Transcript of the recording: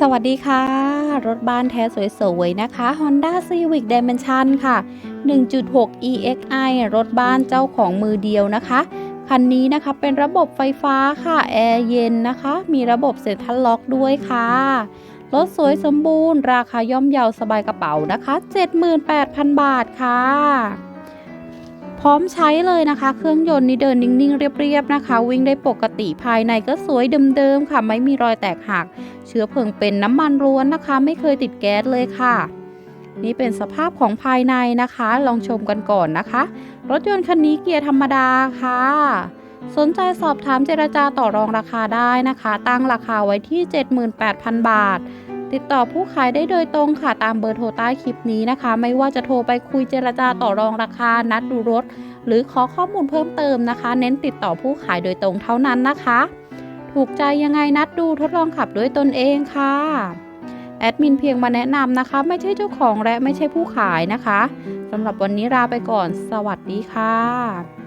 สวัสดีค่ะ รถบ้านแท้สวยๆ นะคะ Honda Civic Dimension ค่ะ 1.6 EXI รถบ้านเจ้าของมือเดียวนะคะ คันนี้นะคะเป็นระบบไฟฟ้าค่ะ แอร์เย็นนะคะ มีระบบเซ็นทรัลล็อกด้วยค่ะ รถสวยสมบูรณ์ ราคาย่อมเยาสบายกระเป๋านะคะ 78,000 บาทค่ะ พร้อมใช้เลยนะคะ เครื่องยนต์นี่เดินนิ่งๆ เรียบๆนะคะ วิ่งได้ปกติภายในก็สวยเดิมๆค่ะ ไม่มีรอยแตกหัก ชื้อเพลิงเป็นน้ำมันล้วนนะคะ ไม่เคยติดแก๊สเลยค่ะ นี่เป็นสภาพของภายในนะคะ ลองชมกันก่อนนะคะ รถยนต์คันนี้เกียร์ธรรมดาค่ะ สนใจสอบถามเจรจาต่อรองราคาได้นะคะ ตั้งราคาไว้ที่ 78,000 บาทติดต่อผู้ขายได้โดยตรงค่ะตามเบอร์โทรใต้คลิปนี้นะคะ ไม่ว่าจะโทรไปคุยเจรจาต่อรองราคานัดดูรถ หรือขอข้อมูลเพิ่มเติมนะคะ เน้นติดต่อผู้ขายโดยตรงเท่านั้นนะคะ ถูกใจยังไงนัดดูทดลองขับด้วยตนเองค่ะแอดมินเพียงมาแนะนำนะคะ ไม่ใช่เจ้าของและไม่ใช่ผู้ขายนะคะสำหรับวันนี้ลาไปก่อน สวัสดีค่ะ